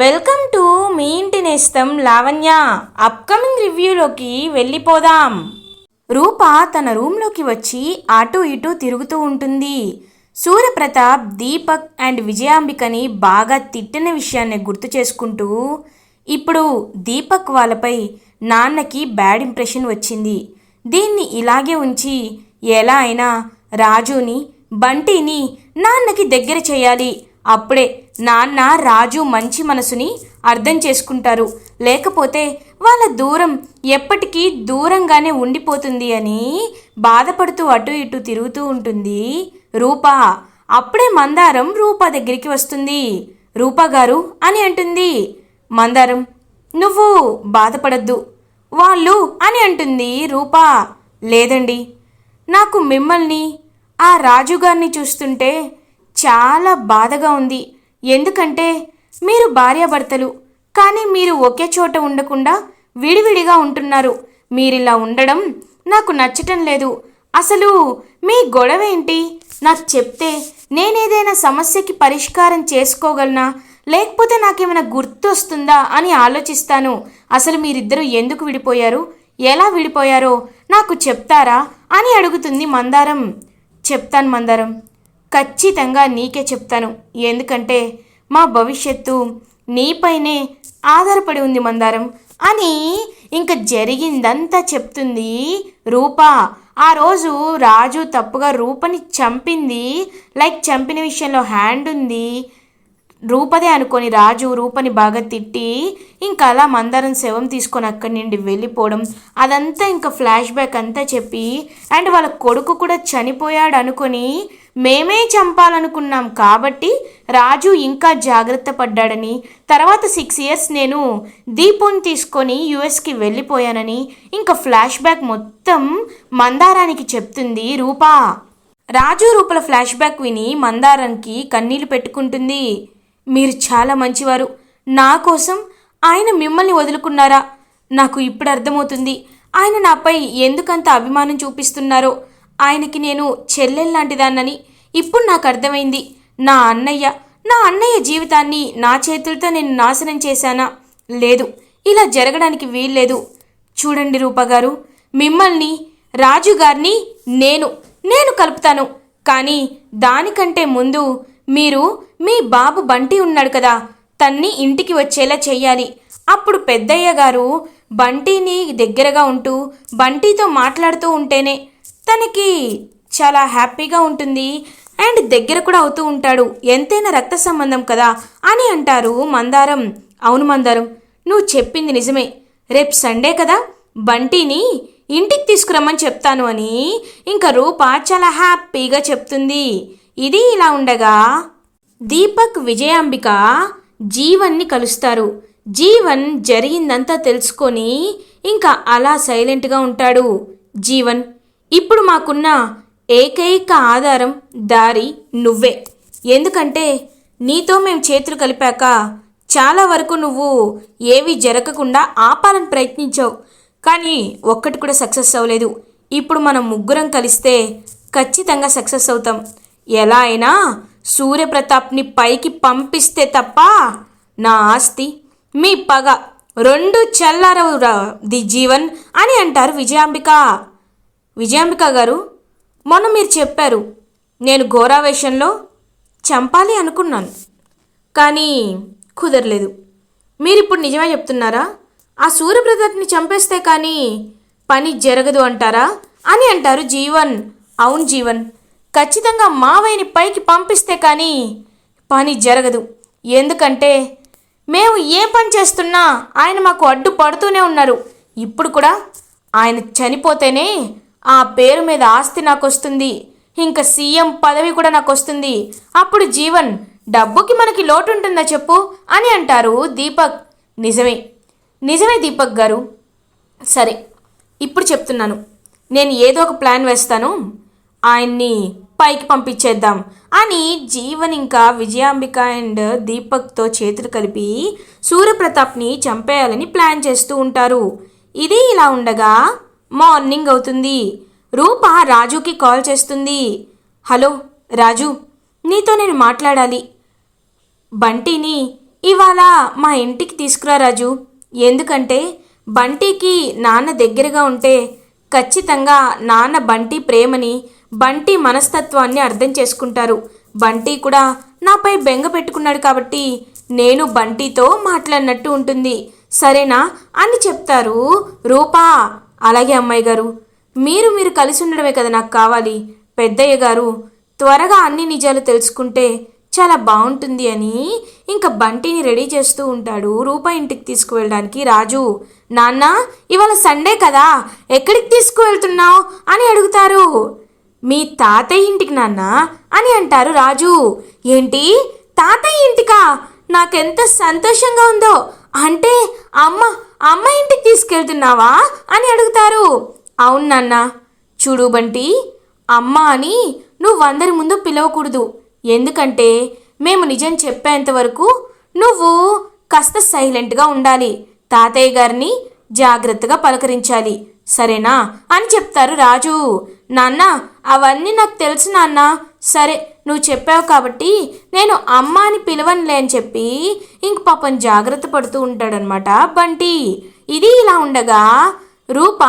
Welcome to me ఇంటి నేస్తం Lavanya. Upcoming రివ్యూలోకి వెళ్ళిపోదాం. రూప తన రూమ్లోకి వచ్చి అటు ఇటు తిరుగుతూ ఉంటుంది. సూర్యప్రతాప్ దీపక్ అండ్ విజయాంబికని బాగా తిట్టిన విషయాన్ని గుర్తు చేసుకుంటూ ఇప్పుడు దీపక్ వాళ్ళపై నాన్నకి బ్యాడ్ ఇంప్రెషన్ వచ్చింది. దీన్ని ఇలాగే ఉంచి ఎలా అయినా రాజుని బంటిని నాన్నకి దగ్గర చేయాలి. అప్పుడే నాన్న రాజు మంచి మనసుని అర్థం చేసుకుంటారు. లేకపోతే వాళ్ళ దూరం ఎప్పటికీ దూరంగానే ఉండిపోతుంది అని బాధపడుతూ అటు ఇటు తిరుగుతూ ఉంటుంది. రూపా అప్పుడే మందారం రూపా దగ్గరికి వస్తుంది. రూపా గారు అని అంటుంది. మందారం నువ్వు బాధపడద్దు. వాళ్ళు అని అంటుంది రూపా. లేదండి నాకు మిమ్మల్ని ఆ రాజుగారిని చూస్తుంటే చాలా బాధగా ఉంది. ఎందుకంటే మీరు భార్యాభర్తలు కానీ మీరు ఒకే చోట ఉండకుండా విడివిడిగా ఉంటున్నారు. మీరిలా ఉండడం నాకు నచ్చటం లేదు. అసలు మీ గొడవ ఏంటి నాకు చెప్తే నేనేదైనా సమస్యకి పరిష్కారం చేసుకోగలనా? లేకపోతే నాకేమైనా గుర్తొస్తుందా అని ఆలోచిస్తాను. అసలు మీరిద్దరూ ఎందుకు విడిపోయారు? ఎలా విడిపోయారో నాకు చెప్తారా? అని అడుగుతుంది మందారం. చెప్తాను మందారం. ఖచ్చితంగా నీకే చెప్తాను. ఎందుకంటే మా భవిష్యత్తు నీపైనే ఆధారపడి ఉంది మందారం. అని ఇంక జరిగిందంతా చెప్తుంది రూప. ఆ రోజు రాజు తప్పుగా రూపని చంపింది. లైక్ చంపిన విషయంలో హ్యాండ్ ఉంది. రూపదే అనుకొని రాజు రూపని బాగా తిట్టి ఇంకా అలా మందారం శవం తీసుకొని అక్కడి నుండి వెళ్ళిపోవడం. అదంతా ఇంకా ఫ్లాష్ బ్యాక్ అంతా చెప్పి అండ్ వాళ్ళ కొడుకు కూడా చనిపోయాడు అనుకొని మేమే చంపాలనుకున్నాం కాబట్టి రాజు ఇంకా జాగ్రత్త పడ్డాడని తర్వాత సిక్స్ ఇయర్స్ నేను దీపుని తీసుకొని యుఎస్కి వెళ్ళిపోయానని ఇంకా ఫ్లాష్ బ్యాక్ మొత్తం మందారానికి చెప్తుంది రూపా. రాజు రూపల ఫ్లాష్ బ్యాక్ విని మందారానికి కన్నీళ్ళు పెట్టుకుంటుంది. మీరు చాలా మంచివారు. నా కోసం ఆయన మిమ్మల్ని వదులుకున్నారా? నాకు ఇప్పుడు అర్థమవుతుంది. ఆయన నాపై ఎందుకంత అభిమానం చూపిస్తున్నారో? ఆయనకి నేను చెల్లెల్లాంటిదాన్నని ఇప్పుడు నాకు అర్థమైంది. నా అన్నయ్య నా అన్నయ్య జీవితాన్ని నా చేతులతో నేను నాశనం చేశానా? లేదు. ఇలా జరగడానికి వీల్లేదు. చూడండి రూపగారు మిమ్మల్ని రాజుగారిని నేను నేను కలుపుతాను. కానీ దానికంటే ముందు మీరు మీ బాబు బంటి ఉన్నాడు కదా తన్ని ఇంటికి వచ్చేలా చెయ్యాలి అప్పుడు పెద్దయ్య గారు బంటిని దగ్గరగా ఉంటూ బంటితో మాట్లాడుతూ ఉంటేనే తనకి చాలా హ్యాపీగా ఉంటుంది. అండ్ దగ్గర కూడా అవుతూ ఉంటాడు. ఎంతైనా రక్త సంబంధం కదా అని అంటారు మందారం. అవును మందారం నువ్వు చెప్పింది నిజమే. రేపు సండే కదా బంటిని ఇంటికి తీసుకురమ్మని చెప్తాను అని ఇంకా రూప చాలా హ్యాపీగా చెప్తుంది. ఇది ఇలా ఉండగా దీపక్ విజయాంబిక జీవన్ని కలుస్తారు. జీవన్ జరిగిందంతా తెలుసుకొని ఇంకా అలా సైలెంట్గా ఉంటాడు. జీవన్ ఇప్పుడు మాకున్న ఏకైక ఆధారం దారి నువ్వే. ఎందుకంటే నీతో మేము చేతులు కలిపాక చాలా వరకు నువ్వు ఏవి జరగకుండా ఆపాలని ప్రయత్నించావు. కానీ ఒక్కటి కూడా సక్సెస్ అవ్వలేదు. ఇప్పుడు మనం ముగ్గురం కలిస్తే ఖచ్చితంగా సక్సెస్ అవుతాం. ఎలా అయినా సూర్యప్రతాప్ని పైకి పంపిస్తే తప్ప నా ఆస్తి మీ పగ రెండు చల్లారవు ది జీవన్ అని అంటారు విజయాంబిక. విజయాంబిక గారు మొన్న మీరు చెప్పారు నేను ఘోరావేశంలో చంపాలి అనుకున్నాను కానీ కుదరలేదు. మీరిప్పుడు నిజమే చెప్తున్నారా? ఆ సూర్యప్రతాప్ని చంపేస్తే కానీ పని జరగదు అంటారా? అని అంటారు జీవన్ అవును జీవన్ ఖచ్చితంగా మావయ్యని పైకి పంపిస్తే కానీ పని జరగదు. ఎందుకంటే మేము ఏ పని చేస్తున్నా ఆయన మాకు అడ్డు పడుతూనే ఉన్నారు. ఇప్పుడు కూడా ఆయన చనిపోతేనే ఆ పేరు మీద ఆస్తి నాకు వస్తుంది ఇంకా సీఎం పదవి కూడా నాకు వస్తుంది అప్పుడు జీవన్ డబ్బుకి మనకి లోటు ఉంటుందా చెప్పు అని అంటారు దీపక్. నిజమే. నిజమే దీపక్ గారు. సరే ఇప్పుడు చెప్తున్నాను. నేను ఏదో ఒక ప్లాన్ వేస్తాను. ఆయన్ని పైకి పంపించేద్దాం అని జీవన్ ఇంకా విజయాంబిక అండ్ దీపక్తో చేతులు కలిపి సూర్యప్రతాప్ని చంపేయాలని ప్లాన్ చేస్తూ ఉంటారు. ఇది ఇలా ఉండగా మార్నింగ్ అవుతుంది. రూప రాజుకి కాల్ చేస్తుంది. హలో రాజు నీతో నేను మాట్లాడాలి. బంటిని ఇవాళ మా ఇంటికి తీసుకురా రాజు. ఎందుకంటే బంటికి నాన్న దగ్గరగా ఉంటే ఖచ్చితంగా నాన్న బంటి ప్రేమని బంటి మనస్తత్వాన్ని అర్థం చేసుకుంటారు. బంటి కూడా నాపై బెంగ పెట్టుకున్నాడు కాబట్టి నేను బంటితో మాట్లాడినట్టు ఉంటుంది. సరేనా అని చెప్తారు రూపా. అలాగే అమ్మాయి గారు మీరు మీరు కలిసి ఉండడమే కదా నాకు కావాలి. పెద్దయ్య గారు త్వరగా అన్ని నిజాలు తెలుసుకుంటే చాలా బాగుంటుంది అని ఇంకా బంటిని రెడీ చేస్తూ ఉంటాడు రూప ఇంటికి తీసుకువెళ్ళడానికి. రాజు నాన్న ఇవాళ సండే కదా ఎక్కడికి తీసుకువెళ్తున్నావు అని అడుగుతారు. మీ తాతయ్య ఇంటికి నాన్న అని అంటారు రాజు. ఏంటి? తాతయ్య ఇంటికా? నాకెంత సంతోషంగా ఉందో. అంటే అమ్మ అమ్మాయి తీసుకెళ్తున్నావా అని అడుగుతారు. అవును నాన్న. చూడు బంటి అమ్మ అని నువ్వు అందరి ముందు పిలవకూడదు. ఎందుకంటే మేము నిజం చెప్పేంత వరకు నువ్వు కాస్త సైలెంట్గా ఉండాలి. తాతయ్య గారిని జాగ్రత్తగా పలకరించాలి. సరేనా అని చెప్తారు రాజు. నాన్న అవన్నీ నాకు తెలుసు నాన్న. సరే నువ్వు చెప్పావు కాబట్టి నేను అమ్మ అని పిలవనులే అని చెప్పి ఇంక పాపం జాగ్రత్త పడుతూ ఉంటాడనమాట బంటి. ఇది ఇలా ఉండగా రూప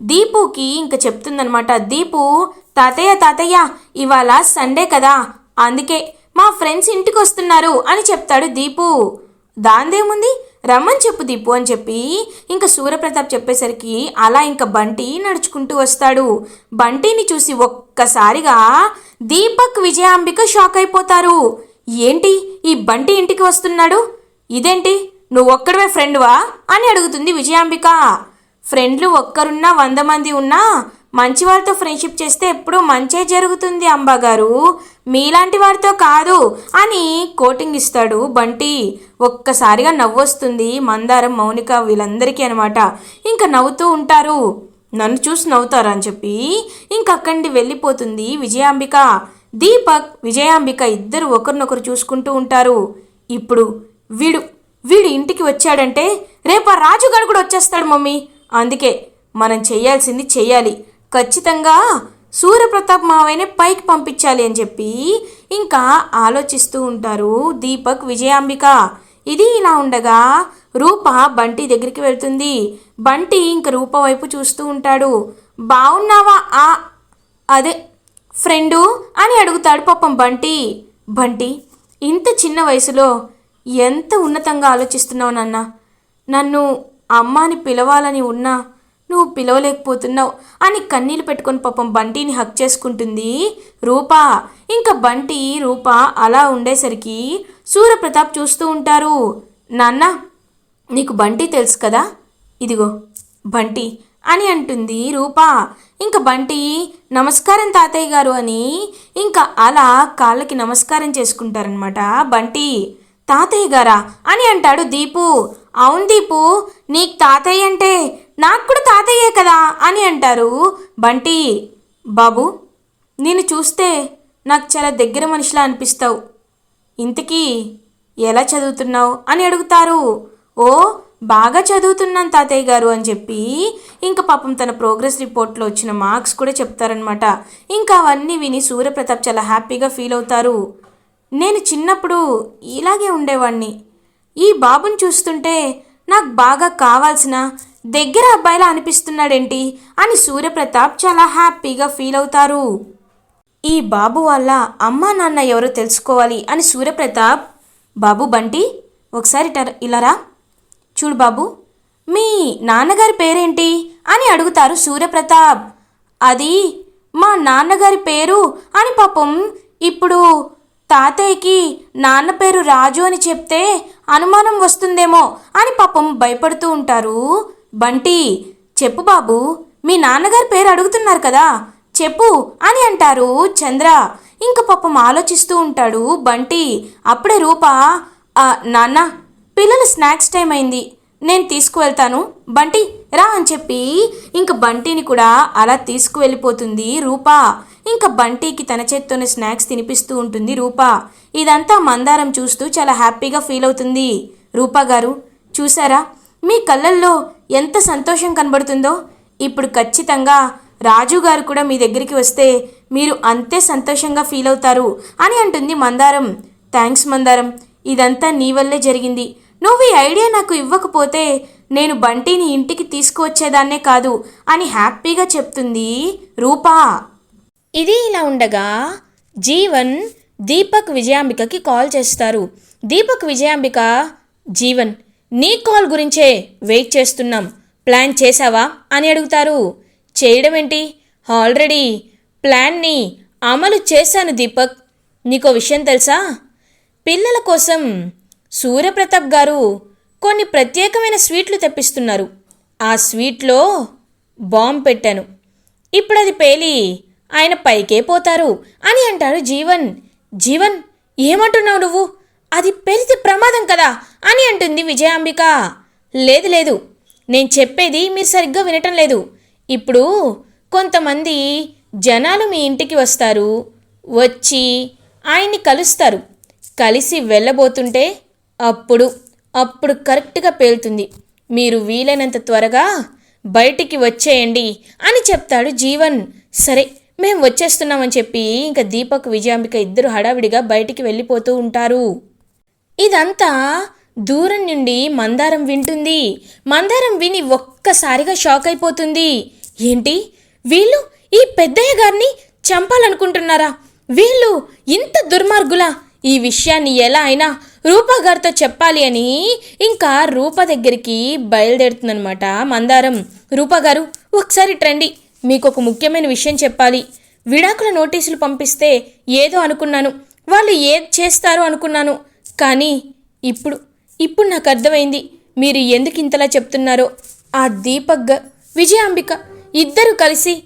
దీపుకి ఇంక చెప్తుందనమాట దీపు తాతయ్య తాతయ్య ఇవాళ సండే కదా అందుకే మా ఫ్రెండ్స్ ఇంటికి వస్తున్నారు అని చెప్తాడు దీపు. దాందేముంది? రమ్మని చెప్పు దీపు అని చెప్పి ఇంకా సూర్యప్రతాప్ చెప్పేసరికి అలా ఇంకా బంటి నడుచుకుంటూ వస్తాడు. బంటిని చూసి ఒక్కసారిగా దీపక్ విజయాంబిక షాక్ అయిపోతారు ఏంటి? ఈ బంటి ఇంటికి వస్తున్నాడు? ఇదేంటి? నువ్వు ఒక్కడవే ఫ్రెండ్వా? అని అడుగుతుంది విజయాంబిక. ఫ్రెండ్లు ఒక్కరున్నా వంద మంది ఉన్నా మంచి వారితో ఫ్రెండ్షిప్ చేస్తే ఎప్పుడూ మంచే జరుగుతుంది అంబాగారు. మీలాంటి వారితో కాదు అని కోటింగ్ ఇస్తాడు బంటి. ఒక్కసారిగా నవ్వొస్తుంది మందారం మౌనిక వీళ్ళందరికీ అనమాట ఇంకా నవ్వుతూ ఉంటారు. నన్ను చూసి నవ్వుతారు అని చెప్పి ఇంక అక్కడి వెళ్ళిపోతుంది విజయాంబిక. దీపక్ విజయాంబిక ఇద్దరు ఒకరినొకరు చూసుకుంటూ ఉంటారు. ఇప్పుడు వీడు వీడు ఇంటికి వచ్చాడంటే రేపు ఆ రాజుగాడు కూడా వచ్చేస్తాడు మమ్మీ. అందుకే మనం చేయాల్సింది చెయ్యాలి ఖచ్చితంగా సూర్యప్రతాప్ మావయ్యనే పైకి పంపించాలి అని చెప్పి ఇంకా ఆలోచిస్తూ ఉంటారు దీపక్ విజయాంబిక. ఇది ఇలా ఉండగా రూప బంటి దగ్గరికి వెళ్తుంది. బంటి ఇంక రూప వైపు చూస్తూ ఉంటాడు. బాగున్నావా ఆ అదే ఫ్రెండు అని అడుగుతాడు పాపం బంటి. బంటి ఇంత చిన్న వయసులో ఎంత ఉన్నతంగా ఆలోచిస్తున్నావు నాన్న? నన్ను అమ్మాని పిలవాలని ఉన్నా నువ్వు పిలవలేకపోతున్నావు అని కన్నీళ్ళు పెట్టుకొని పాపం బంటిని హక్ చేసుకుంటుంది రూపా. ఇంకా బంటి రూప అలా ఉండేసరికి సూర్యప్రతాప్ చూస్తూ ఉంటారు. నాన్న నీకు బంటి తెలుసు కదా? ఇదిగో బంటి అని అంటుంది రూపా. ఇంకా బంటి నమస్కారం తాతయ్య గారు అని ఇంకా అలా కాళ్ళకి నమస్కారం చేసుకుంటారనమాట బంటి. తాతయ్య గారా? అని అంటాడు దీపు. అవును దీపు నీకు తాతయ్య అంటే నాకు కూడా తాతయ్యే కదా అని అంటారు బంటి. బాబు నేను చూస్తే నాకు చాలా దగ్గర మనిషిలా అనిపిస్తావు. ఇంతకీ ఎలా చదువుతున్నావు? అని అడుగుతారు. ఓ బాగా చదువుతున్నాను తాతయ్య గారు అని చెప్పి ఇంకా పాపం తన ప్రోగ్రెస్ రిపోర్ట్లో వచ్చిన మార్క్స్ కూడా చెప్తారనమాట ఇంకా అవన్నీ విని సూర్యప్రతాప్ చాలా హ్యాపీగా ఫీల్ అవుతారు. నేను చిన్నప్పుడు ఇలాగే ఉండేవాణ్ణి. ఈ బాబుని చూస్తుంటే నాకు బాగా కావాల్సిన దగ్గర అబ్బాయిలా అనిపిస్తున్నాడేంటి అని సూర్యప్రతాప్ చాలా హ్యాపీగా ఫీల్ అవుతారు. ఈ బాబు వల్ల అమ్మా నాన్న ఎవరో తెలుసుకోవాలి అని సూర్యప్రతాప్ బాబు బంటి ఒకసారి ఇట- ఇలారా చూడు బాబు మీ నాన్నగారి పేరేంటి? అని అడుగుతారు సూర్యప్రతాప్. అది మా నాన్నగారి పేరు అని పాపం ఇప్పుడు తాతయ్యకి నాన్న పేరు రాజు అని చెప్తే అనుమానం వస్తుందేమో అని పాపం భయపడుతూ ఉంటారు. బంటి చెప్పు బాబు మీ నాన్నగారి పేరు అడుగుతున్నారు కదా చెప్పు అని అంటారు చంద్ర. ఇంక పాపం ఆలోచిస్తూ ఉంటాడు బంటి. అప్పుడే రూప నాన్న పిల్లల స్నాక్స్ టైం అయింది. నేను తీసుకువెళ్తాను. బంటి రా అని చెప్పి ఇంక బంటిని కూడా అలా తీసుకువెళ్ళిపోతుంది రూప. ఇంక బంటికి తన చేత్తోనే స్నాక్స్ తినిపిస్తూ ఉంటుంది రూపా. ఇదంతా మందారం చూస్తూ చాలా హ్యాపీగా ఫీల్ అవుతుంది రూపా గారు. చూసారా మీ కళ్ళల్లో ఎంత సంతోషం కనబడుతుందో. ఇప్పుడు ఖచ్చితంగా రాజు గారు కూడా మీ దగ్గరికి వస్తే మీరు అంతే సంతోషంగా ఫీల్ అవుతారు అని అంటుంది మందారం. థ్యాంక్స్ మందారం. ఇదంతా నీ వల్లే జరిగింది. నువ్వు ఈ ఐడియా నాకు ఇవ్వకపోతే నేను బంటిని ఇంటికి తీసుకువచ్చేదాన్నే కాదు అని హ్యాపీగా చెప్తుంది రూపా. ఇది ఇలా ఉండగా జీవన్ దీపక్ విజయాంబికకి కాల్ చేస్తారు. దీపక్ విజయాంబిక జీవన్ నీ కాల్ గురించే వెయిట్ చేస్తున్నాం. ప్లాన్ చేసావా అని అడుగుతారు. చేయడం ఏంటి ఆల్రెడీ ప్లాన్ని అమలు చేశాను దీపక్. నీకో విషయం తెలుసా? పిల్లల కోసం సూర్యప్రతాప్ గారు కొన్ని ప్రత్యేకమైన స్వీట్లు తెప్పిస్తున్నారు. ఆ స్వీట్లో బాంబ్ పెట్టాను. ఇప్పుడు అది పేలి ఆయన పైకే పోతారు అని అంటాడు జీవన్. జీవన్ ఏమంటున్నావు నువ్వు? అది పెరితే ప్రమాదం కదా అని అంటుంది విజయాంబిక. లేదు లేదు. నేను చెప్పేది మీరు సరిగ్గా వినటం లేదు. ఇప్పుడు కొంతమంది జనాలు మీ ఇంటికి వస్తారు వచ్చి ఆయన్ని కలుస్తారు. కలిసి వెళ్ళబోతుంటే అప్పుడు అప్పుడు కరెక్ట్గా పేలుతుంది. మీరు వీలైనంత త్వరగా బయటికి వచ్చేయండి అని చెప్తాడు జీవన్. సరే మేము వచ్చేస్తున్నామని చెప్పి ఇంకా దీపక్ విజయాంబిక ఇద్దరు హడావిడిగా బయటికి వెళ్ళిపోతూ ఉంటారు. ఇదంతా దూరం నుండి మందారం వింటుంది. మందారం విని ఒక్కసారిగా షాక్ అయిపోతుంది. ఏంటి? వీళ్ళు ఈ పెద్దయ్య గారిని చంపాలనుకుంటున్నారా? వీళ్ళు ఇంత దుర్మార్గులా? ఈ విషయాన్ని ఎలా అయినా రూపా గారితో చెప్పాలి అని ఇంకా రూప దగ్గరికి బయలుదేరుతుందనమాట మందారం రూపాగారు ఒకసారి ట్రండి మీకు ఒక ముఖ్యమైన విషయం చెప్పాలి. విడాకుల నోటీసులు పంపిస్తే ఏదో అనుకున్నాను. వాళ్ళు ఏది చేస్తారో అనుకున్నాను. కానీ ఇప్పుడు ఇప్పుడు నాకు అర్థమైంది. మీరు ఎందుకు ఇంతలా చెప్తున్నారో. ఆ దీపక్ విజయాంబిక ఇద్దరు కలిసి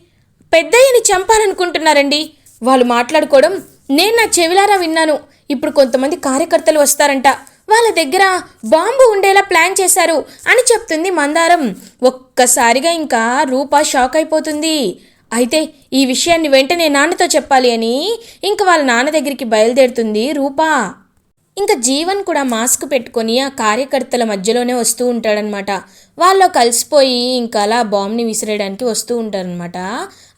పెద్దయ్యని చంపాలనుకుంటున్నారండి. వాళ్ళు మాట్లాడుకోవడం నేను నా చెవిలారా విన్నాను. ఇప్పుడు కొంతమంది కార్యకర్తలు వస్తారంట. వాళ్ళ దగ్గర బాంబు ఉండేలా ప్లాన్ చేశారు అని చెప్తుంది మందారం. ఒక్కసారిగా ఇంకా రూప షాక్ అయిపోతుంది. అయితే ఈ విషయాన్ని వెంటనే నాన్నతో చెప్పాలి అని ఇంక వాళ్ళ నాన్న దగ్గరికి బయలుదేరుతుంది రూపా. ఇంకా జీవన్ కూడా మాస్క్ పెట్టుకొని ఆ కార్యకర్తల మధ్యలోనే వస్తూ ఉంటాడనమాట వాళ్ళు కలిసిపోయి ఇంకా అలా బాంబ్ని విసిరేయడానికి వస్తూ ఉంటారనమాట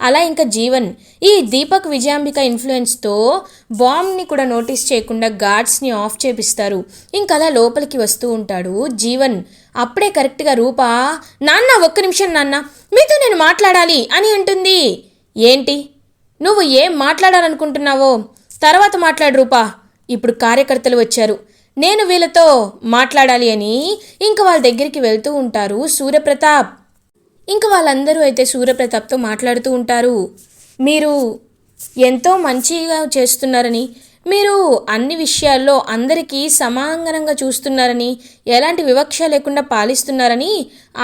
అలా ఇంకా జీవన్ ఈ దీపక్ విజయాంబిక ఇన్ఫ్లుయెన్స్తో బాంబ్ని కూడా నోటీస్ చేయకుండా గార్డ్స్ని ఆఫ్ చేపిస్తారు. ఇంకా అలా లోపలికి వస్తూ ఉంటాడు జీవన్. అప్పుడే కరెక్ట్గా రూపా నాన్న ఒక్క నిమిషం నాన్న మీతో నేను మాట్లాడాలి అని అంటుంది. ఏంటి? నువ్వు ఏం మాట్లాడాలనుకుంటున్నావో? తర్వాత మాట్లాడు రూపా. ఇప్పుడు కార్యకర్తలు వచ్చారు. నేను వీళ్ళతో మాట్లాడాలి అని ఇంక వాళ్ళ దగ్గరికి వెళ్తూ ఉంటారు సూర్యప్రతాప్. ఇంక వాళ్ళందరూ అయితే సూర్యప్రతాప్తో మాట్లాడుతూ ఉంటారు. మీరు ఎంతో మంచిగా చేస్తున్నారని మీరు అన్ని విషయాల్లో అందరికీ సమాంగనంగా చూస్తున్నారని ఎలాంటి వివక్ష లేకుండా పాలిస్తున్నారని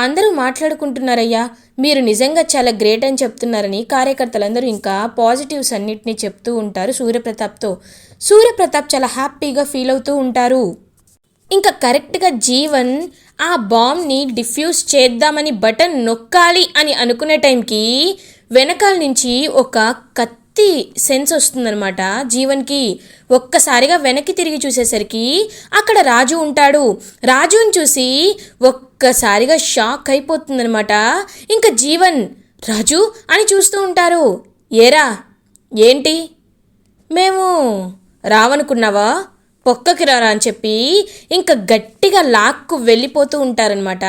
అందరూ మాట్లాడుకుంటున్నారయ్యా. మీరు నిజంగా చాలా గ్రేట్ అని చెప్తున్నారని కార్యకర్తలందరూ ఇంకా పాజిటివ్స్ అన్నిటినీ చెప్తూ ఉంటారు సూర్యప్రతాప్తో. సూర్యప్రతాప్ చాలా హ్యాపీగా ఫీల్ అవుతూ ఉంటారు. ఇంకా కరెక్ట్గా జీవన్ ఆ బాంబ్ని డిఫ్యూజ్ చేద్దామని బటన్ నొక్కాలి అని అనుకునే టైంకి వెనకాల నుంచి ఒక కత్తి సెన్స్ వస్తుందనమాట జీవన్కి. ఒక్కసారిగా వెనక్కి తిరిగి చూసేసరికి అక్కడ రాజు ఉంటాడు. రాజుని చూసి ఒక్కసారిగా షాక్ అయిపోతుందనమాట ఇంకా జీవన్ రాజు అని చూస్తూ ఉంటారు. ఏరా ఏంటి? మేము రావనుకున్నావా? పొక్కకి రారా అని చెప్పి ఇంకా గట్టిగా లాక్కు వెళ్ళిపోతూ ఉంటారనమాట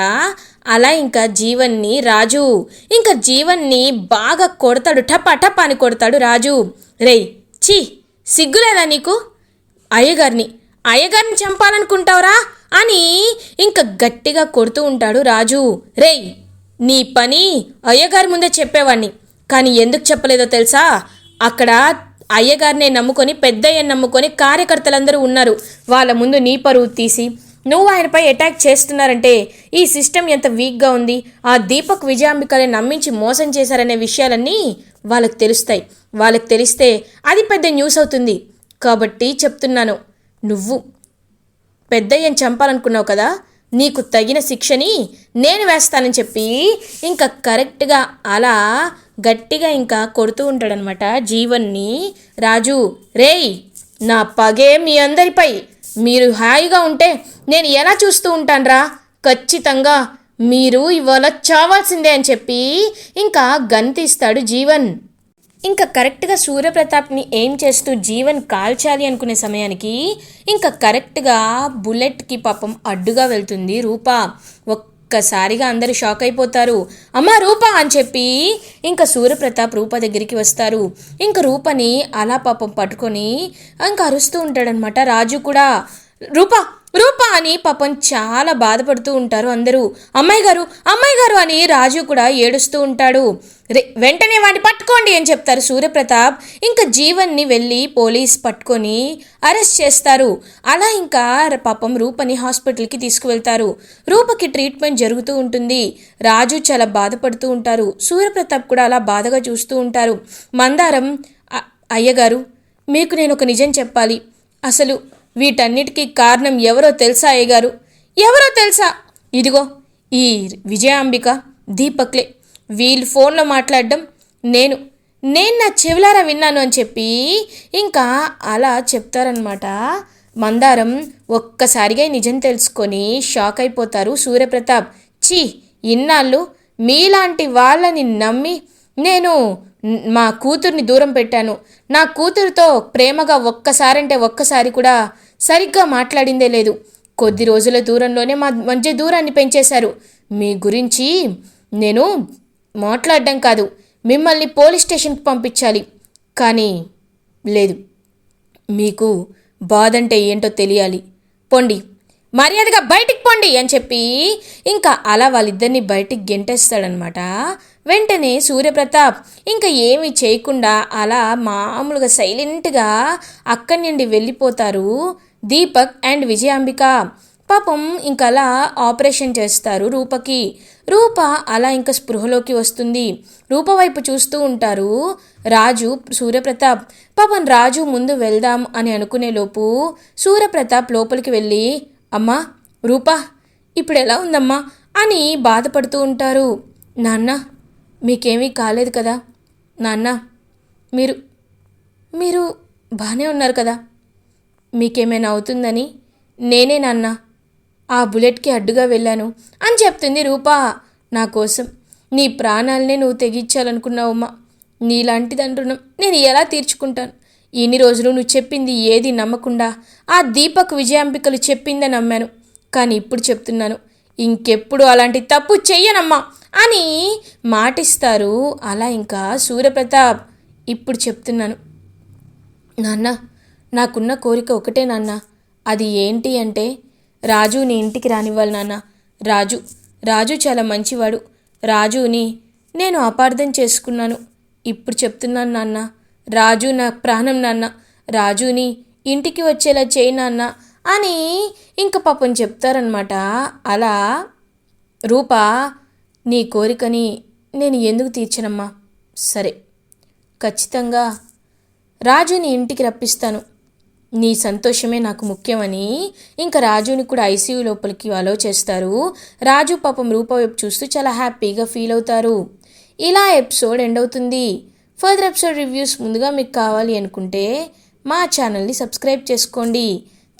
అలా ఇంకా జీవన్ని రాజు ఇంకా జీవన్ని బాగా కొడతాడు. టపా టపా అని కొడతాడు రాజు. రేయ్ ఛీ సిగ్గులేదా నీకు? అయ్యగారిని అయ్యగారిని చంపాలనుకుంటావురా అని ఇంకా గట్టిగా కొడుతూ ఉంటాడు రాజు. రేయ్ నీ పని అయ్యగారి ముందే చెప్పేవాణ్ణి. కానీ ఎందుకు చెప్పలేదో తెలుసా? అక్కడ అయ్యగారినే నమ్ముకొని పెద్దయ్యని నమ్ముకొని కార్యకర్తలందరూ ఉన్నారు. వాళ్ళ ముందు నీ పరువు తీసి నువ్వు ఆయనపై అటాక్ చేస్తున్నారంటే ఈ సిస్టమ్ ఎంత వీక్గా ఉంది? ఆ దీపక్ విజయాంబికని నమ్మించి మోసం చేశారనే విషయాలన్నీ వాళ్ళకి తెలుస్తాయి. వాళ్ళకి తెలిస్తే అది పెద్ద న్యూస్ అవుతుంది. కాబట్టి చెప్తున్నాను నువ్వు పెద్దయ్యని చంపాలనుకున్నావు కదా నీకు తగిన శిక్షని నేను వేస్తానని చెప్పి ఇంకా కరెక్ట్గా అలా గట్టిగా ఇంకా కొడుతూ ఉంటాడనమాట జీవన్ని రాజు రేయ్ నా పగే మీ అందరిపై. మీరు హాయిగా ఉంటే నేను ఎలా చూస్తూ ఉంటానరా? ఖచ్చితంగా మీరు ఇవాళ చావాల్సిందే అని చెప్పి ఇంకా గంతిస్తాడు జీవన్. ఇంకా కరెక్ట్గా సూర్యప్రతాప్ని ఏం చేస్తూ జీవన్ కాల్చాలి అనుకునే సమయానికి ఇంకా కరెక్ట్గా బుల్లెట్కి పాపం అడ్డుగా వెళ్తుంది రూప. ఒక్కసారిగా అందరూ షాక్ అయిపోతారు. అమ్మ రూప అని చెప్పి ఇంకా సూర్యప్రతాప్ రూప దగ్గరికి వస్తారు. ఇంకా రూపని అలా పాపం పట్టుకొని ఇంకా అరుస్తూ ఉంటాడనమాట రాజు కూడా రూప రూప అని పాపం చాలా బాధపడుతూ ఉంటారు అందరూ. అమ్మాయి గారు అమ్మాయి గారు అని రాజు కూడా ఏడుస్తూ ఉంటాడు. రే వెంటనే వాడిని పట్టుకోండి అని చెప్తారు సూర్యప్రతాప్. ఇంకా జీవన్ని వెళ్ళి పోలీస్ పట్టుకొని అరెస్ట్ చేస్తారు. అలా ఇంకా పాపం రూపని హాస్పిటల్కి తీసుకువెళ్తారు. రూపకి ట్రీట్మెంట్ జరుగుతూ ఉంటుంది. రాజు చాలా బాధపడుతూ ఉంటారు. సూర్యప్రతాప్ కూడా అలా బాధగా చూస్తూ ఉంటారు. మందారం అయ్యగారు మీకు నేను ఒక నిజం చెప్పాలి. అసలు వీటన్నిటికీ కారణం ఎవరో తెలుసా అయ్యగారు? ఎవరో తెలుసా? ఇదిగో ఈ విజయాంబిక దీపక్లే. వీళ్ళు ఫోన్లో మాట్లాడడం నేను. నేను నా చెవిలారా విన్నాను అని చెప్పి ఇంకా అలా చెప్తారనమాట మందారం ఒక్కసారిగా నిజం తెలుసుకొని షాక్ అయిపోతారు సూర్యప్రతాప్. చీ ఇన్నాళ్ళు మీలాంటి వాళ్ళని నమ్మి నేను మా కూతుర్ని దూరం పెట్టాను. నా కూతురుతో ప్రేమగా ఒక్కసారంటే ఒక్కసారి కూడా సరిగ్గా మాట్లాడిందే లేదు. కొద్ది రోజుల దూరంలోనే మా మధ్య దూరాన్ని పెంచేశారు. మీ గురించి నేను మాట్లాడడం కాదు మిమ్మల్ని పోలీస్ స్టేషన్కి పంపించాలి. కానీ లేదు. మీకు బాధ అంటే ఏంటో తెలియాలి. పొండి. మర్యాదగా బయటికి పొండి అని చెప్పి ఇంకా అలా వాళ్ళిద్దరిని బయటికి గెంటేస్తాడనమాట వెంటనే సూర్యప్రతాప్ ఇంకా ఏమి చేయకుండా అలా మామూలుగా సైలెంట్గా అక్కడి నుండి వెళ్ళిపోతారు దీపక్ అండ్ విజయాంబిక. పాపం ఇంకా అలా ఆపరేషన్ చేస్తారు రూపకి. రూప అలా ఇంకా స్పృహలోకి వస్తుంది. రూప వైపు చూస్తూ ఉంటారు రాజు సూర్యప్రతాప్. పాపం రాజు ముందు వెళ్దాం అని అనుకునే లోపు సూర్యప్రతాప్ లోపలికి వెళ్ళి అమ్మా రూప ఇప్పుడు ఎలా ఉందమ్మా? అని బాధపడుతూ ఉంటారు. నాన్న మీకేమీ కాలేదు కదా? నాన్న మీరు మీరు బాగానే ఉన్నారు కదా? మీకేమైనా అవుతుందని నేనే నాన్న ఆ బుల్లెట్కి అడ్డుగా వెళ్ళాను అని చెప్తుంది రూపా నా కోసం. నీ ప్రాణాలనే నువ్వు తెగించాలనుకున్నావమ్మా. నీలాంటి రుణం నేను ఎలా తీర్చుకుంటాను? ఇన్ని రోజులు నువ్వు చెప్పింది ఏది నమ్మకుండా ఆ దీపక్ విజయాంబికలు చెప్పిందని నమ్మాను. కానీ ఇప్పుడు చెప్తున్నాను ఇంకెప్పుడు అలాంటి తప్పు చెయ్యనమ్మా అని మాటిస్తారు. అలా ఇంకా సూర్యప్రతాప్ ఇప్పుడు చెప్తున్నాను. నాన్న నాకున్న కోరిక ఒకటే నాన్న. అది ఏంటి అంటే రాజుని ఇంటికి రానివ్వాలి నాన్న. రాజు రాజు చాలా మంచివాడు. రాజుని నేను అపార్థం చేసుకున్నాను. ఇప్పుడు చెప్తున్నాను నాన్న. రాజు నా ప్రాణం నాన్న. రాజుని ఇంటికి వచ్చేలా చేయి నాన్న అని ఇంక పాపం చెప్తారనమాట అలా రూప నీ కోరికని నేను ఎందుకు తీర్చనమ్మా? సరే ఖచ్చితంగా రాజుని ఇంటికి రప్పిస్తాను. నీ సంతోషమే నాకు ముఖ్యమని ఇంకా రాజుని కూడా ఐసీయూ లోపలికి అలో చేస్తారు. రాజు పాపం రూప వైపు చూస్తూ చాలా హ్యాపీగా ఫీల్ అవుతారు. ఇలా ఎపిసోడ్ ఎండ్ అవుతుంది. ఫర్దర్ ఎపిసోడ్ రివ్యూస్ ముందుగా మీకు కావాలి అనుకుంటే మా ఛానల్ని సబ్స్క్రైబ్ చేసుకోండి.